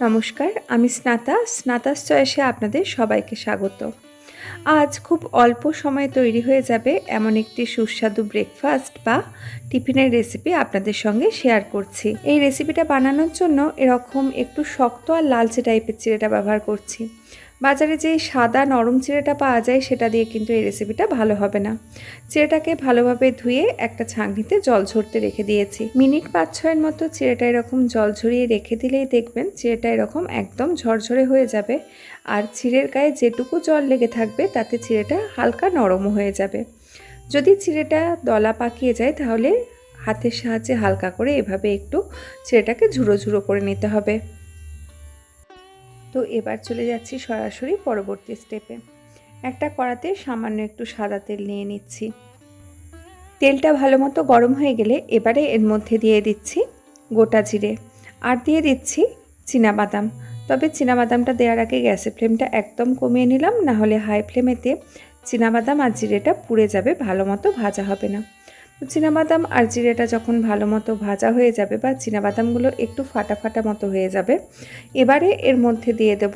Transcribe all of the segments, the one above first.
নমস্কার, আমি স্নাতা। স্নাতাস চয়েসে আপনাদের সবাইকে স্বাগত। আজ খুব অল্প সময়ে তৈরি হয়ে যাবে এমন একটি সুস্বাদু ব্রেকফাস্ট বা টিফিনের রেসিপি আপনাদের সঙ্গে শেয়ার করছি। এই রেসিপিটা বানানোর জন্য এরকম একটু শক্ত আর লালচে টাইপের চিড়েটা ব্যবহার করছি। বাজারে যে সাদা নরম চিড়েটা পাওয়া যায়, সেটা দিয়ে কিন্তু এই রেসিপিটা ভালো হবে না। চিড়েটাকে ভালোভাবে ধুয়ে একটা ছাঁকনিতে জল ঝরতে রেখে দিয়েছি। মিনিট পাঁচ, ছয়ের মতো চিড়েটা এরকম জল ঝরিয়ে রেখে দিলেই দেখবেন চিড়েটা এরকম একদম ঝরঝরে হয়ে যাবে। আর চিড়ের গায়ে যেটুকু জল লেগে থাকবে, তাতে চিড়েটা হালকা নরমও হয়ে যাবে। যদি চিড়েটা দলা পাকিয়ে যায়, তাহলে হাতের সাহায্যে হালকা করে এভাবে একটু চিড়েটাকে ঝুড়ো ঝুড়ো করে নিতে হবে। তো এবার চলে যাচ্ছি সরাসরি পরবর্তী স্টেপে একটা কড়াতে সামান্য একটু সাদা তেল নিয়ে নিচ্ছি। তেলটা ভালো মতো গরম হয়ে গেলে এবারে এর মধ্যে দিয়ে দিচ্ছি গোটা জিরে। আর দিয়ে দিচ্ছি বাদাম তবে বাদামটা দেওয়ার আগে গ্যাসের ফ্লেমটা একদম কমিয়ে নিলাম না হলে হাই ফ্লেমেতে বাদাম আর জিরেটা পুড়ে যাবে, ভালো মতো ভাজা হবে না। বাদাম আর জিরেটা যখন ভালো মতো ভাজা হয়ে যাবে বা বাদামগুলো একটু ফাটা ফাটা মতো হয়ে যাবে, এবারে এর মধ্যে দিয়ে দেব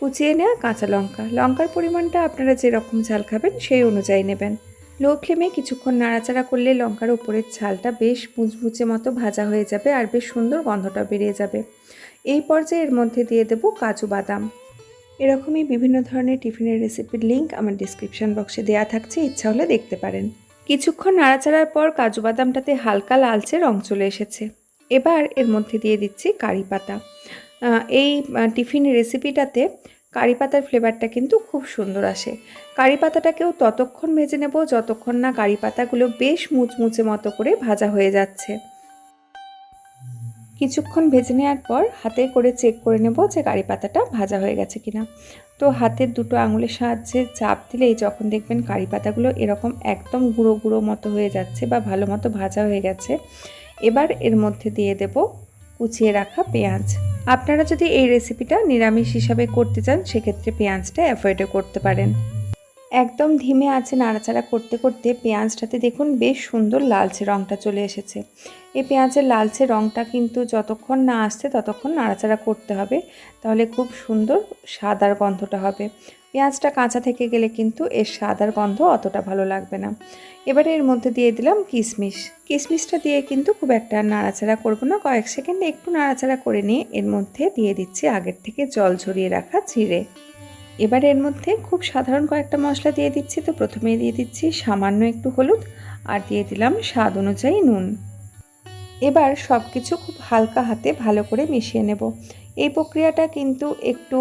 কুচিয়ে নেওয়া কাঁচা লঙ্কা। লঙ্কার পরিমাণটা আপনারা যেরকম ঝাল খাবেন সেই অনুযায়ী নেবেন। লো ফ্লেমে কিছুক্ষণ নাড়াচাড়া করলে লঙ্কার উপরের ঝালটা বেশ মুচমুচে মতো ভাজা হয়ে যাবে আর বেশ সুন্দর গন্ধটা বেরিয়ে যাবে। এই পর্যায়ে এর মধ্যে দিয়ে দেব কাজু বাদাম। এরকমই বিভিন্ন ধরনের টিফিনের রেসিপির লিঙ্ক আমার ডিসক্রিপশন বক্সে দেওয়া থাকছে, ইচ্ছা হলে দেখতে পারেন। কিছুক্ষণ নাড়াচাড়ার পর কাজু বাদামটাতে হালকা লালচে রং চলে এসেছে। এবার এর মধ্যে দিয়ে দিচ্ছি কারি পাতা। এই টিফিন রেসিপিটাতে কারি পাতার ফ্লেভারটা কিন্তু খুব সুন্দর আসে। কারি পাতাটাকেও ততক্ষণ ভেজে নেব যতক্ষণ না কারি পাতাগুলো বেশ মুচমুচে মতো করে ভাজা হয়ে যাচ্ছে। কিছুক্ষণ ভেজে নেওয়ার পর হাতে করে চেক করে নেব যে কারি পাতাটা ভাজা হয়ে গেছে কিনা। তো হাতের দুটো আঙুলের সাহায্যে চাপ দিলেই যখন দেখবেন কারি পাতাগুলো এরকম একদম গুঁড়ো গুঁড়ো মতো হয়ে যাচ্ছে বা ভালো মতো ভাজা হয়ে গেছে, এবার এর মধ্যে দিয়ে দেব কুচিয়ে রাখা পেঁয়াজ। আপনারা যদি এই রেসিপিটা নিরামিষ হিসাবে করতে চান, সেক্ষেত্রে পেঁয়াজটা অ্যাভয়েডও করতে পারেন। একদম ধিমে আছে নাড়াচাড়া করতে করতে পেঁয়াজটাতে দেখুন বেশ সুন্দর লালচে রঙটা চলে এসেছে। এই পেঁয়াজের লালচে রঙটা কিন্তু যতক্ষণ না আসছে ততক্ষণ নাড়াচাড়া করতে হবে, তাহলে খুব সুন্দর সাদার গন্ধটা হবে। পেঁয়াজটা কাঁচা থেকে গেলে কিন্তু এর সাদার গন্ধ অতটা ভালো লাগবে না। এবারে এর মধ্যে দিয়ে দিলাম কিশমিশ। কিশমিশটা দিয়ে কিন্তু খুব একটা নাড়াচাড়া করব না, কয়েক সেকেন্ডে একটু নাড়াচাড়া করে নিয়ে এর মধ্যে দিয়ে দিচ্ছি আগের থেকে জল ঝরিয়ে রাখা চিড়ে এবার এর মধ্যে খুব সাধারণ কয়েকটা মশলা দিয়ে দিচ্ছি। তো প্রথমে দিয়ে দিচ্ছি সামান্য একটু হলুদ আর দিয়ে দিলাম স্বাদ অনুযায়ী নুন। এবার সব কিছু খুব হালকা হাতে ভালো করে মিশিয়ে নেব। এই প্রক্রিয়াটা কিন্তু একটু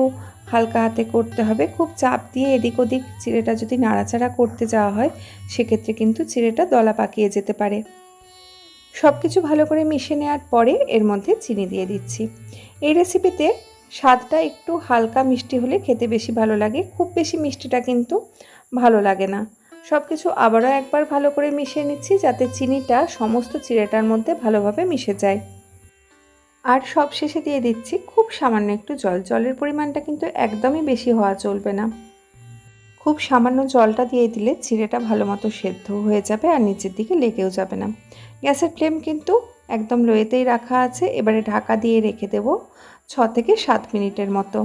হালকা হাতে করতে হবে। খুব চাপ দিয়ে এদিক ওদিক চিড়েটা যদি নাড়াচাড়া করতে যাওয়া হয়, সেক্ষেত্রে কিন্তু চিড়েটা দলা পাকিয়ে যেতে পারে। সব কিছু ভালো করে মিশিয়ে নেওয়ার পরে এর মধ্যে চিনি দিয়ে দিচ্ছি। এই রেসিপিতে স্বাদটা একটু হালকা মিষ্টি হলে খেতে বেশি ভালো লাগে। খুব বেশি মিষ্টিটা কিন্তু ভালো লাগে না। সব কিছু আবারও একবার ভালো করে মিশিয়ে নিচ্ছি যাতে চিনিটা সমস্ত চিড়েটার মধ্যে ভালোভাবে মিশে যায়। আর সব শেষে দিয়ে দিচ্ছি খুব সামান্য একটু জল। জলের পরিমাণটা কিন্তু একদমই বেশি হওয়া চলবে না। খুব সামান্য জলটা দিয়ে দিলে চিড়েটা ভালো মতো সেদ্ধ হয়ে যাবে আর নিচের দিকে লেগেও যাবে না। গ্যাসের ফ্লেম কিন্তু একদম লোয়েতেই রাখা আছে। এবারে ঢাকা দিয়ে রেখে দেব। ছ থেকে সাত মিনিটের মতো।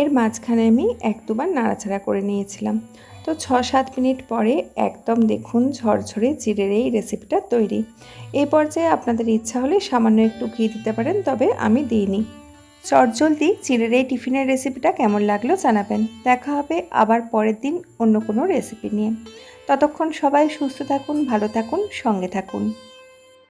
এর মাঝখানে আমি এক দুবার নাড়াচাড়া করে নিয়েছিলাম। তো ছ সাত মিনিট পরে একদম দেখুন ঝরঝরে জিরের এই রেসিপিটা তৈরি। এই পর্যায়ে আপনাদের ইচ্ছা হলে সামান্য একটু ঘি দিতে পারেন, তবে আমি দিইনি। চটজলদি চিড়ের এই টিফিনের রেসিপিটা কেমন লাগল জানাবেন। দেখা হবে আবার পরের দিন অন্য কোনো রেসিপি নিয়ে। ততক্ষণ সবাই সুস্থ থাকুন, ভালো থাকুন, সঙ্গে থাকুন।